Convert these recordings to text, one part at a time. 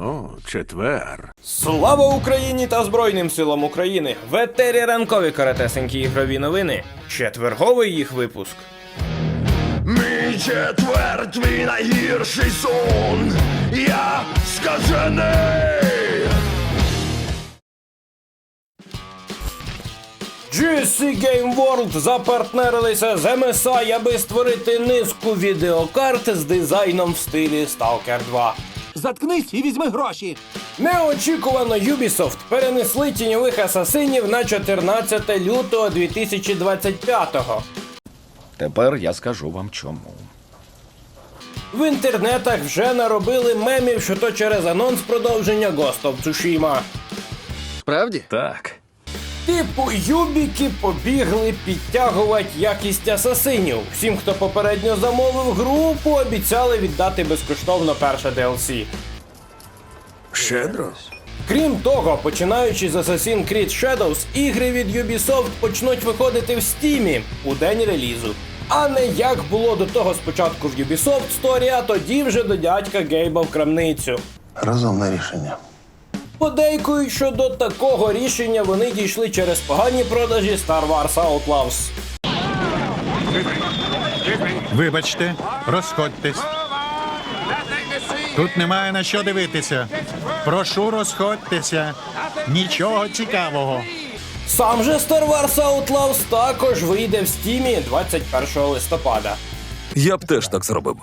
О, четвер. Слава Україні та Збройним силам України! В етері ранкові каратесенькі ігрові новини. Четверговий їх випуск. Мій четвер, твій найгірший сон. Я скажений. GSC Game World запартнерилися з MSI, аби створити низку відеокарт з дизайном в стилі Stalker 2. Заткнись і візьми гроші. Неочікувано Ubisoft перенесли тіньових асасинів на 14 лютого 2025-го. Тепер я скажу вам чому. В інтернетах вже наробили мемів, що то через анонс продовження Ghost of Tsushima. Справді? Так. Типу, юбіки побігли підтягувати якість асасинів. Всім, хто попередньо замовив гру, пообіцяли віддати безкоштовно перше DLC. Щедро. Крім того, починаючи з Assassin's Creed Shadows, ігри від Ubisoft почнуть виходити в Steam у день релізу. А не як було до того спочатку в Ubisoft Story, а тоді вже до дядька Гейба в крамницю. Розумне рішення. Подейкують, що до такого рішення вони дійшли через погані продажі Star Wars Outlaws. Вибачте, розходьтесь. Тут немає на що дивитися. Прошу розходьтеся. Нічого цікавого. Сам же Star Wars Outlaws також вийде в стімі 21 листопада. Я б теж так зробив.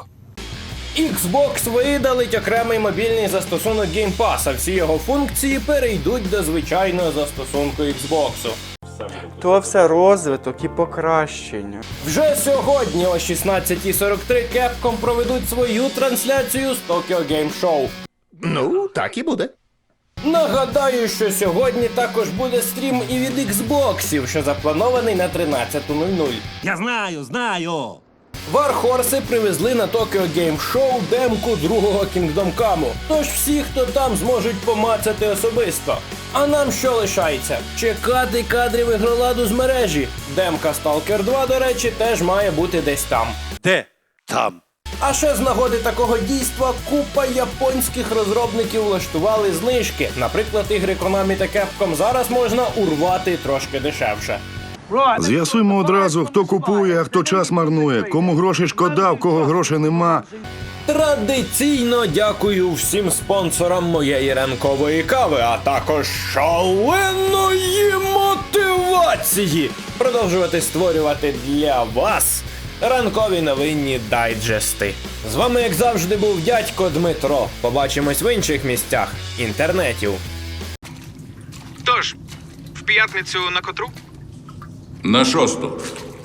Xbox видалить окремий мобільний застосунок Game Pass, а всі його функції перейдуть до звичайного застосунку Xbox. То все розвиток і покращення. Вже сьогодні о 16.43 Capcom проведуть свою трансляцію з Tokyo Game Show. Ну, так і буде. Нагадаю, що сьогодні також буде стрім і від Xboxів, що запланований на 13.00. Я знаю, знаю. Вархорси привезли на Tokyo Game Show демку другого Kingdom Come. Тож всі, хто там зможуть помацати особисто. А нам що лишається? Чекати кадрів ігроладу з мережі. Демка Stalker 2, до речі, теж має бути десь там. Де? Там. А ще з нагоди такого дійства купа японських розробників влаштували знижки. Наприклад, ігри Konami та Capcom зараз можна урвати трошки дешевше. З'ясуємо одразу, хто купує, а хто час марнує, кому гроші шкода, в кого грошей нема. Традиційно дякую всім спонсорам моєї ранкової кави, а також шаленої мотивації продовжувати створювати для вас ранкові новинні дайджести. З вами, як завжди, був дядько Дмитро. Побачимось в інших місцях інтернетів. Тож, в п'ятницю на котру? На шосту.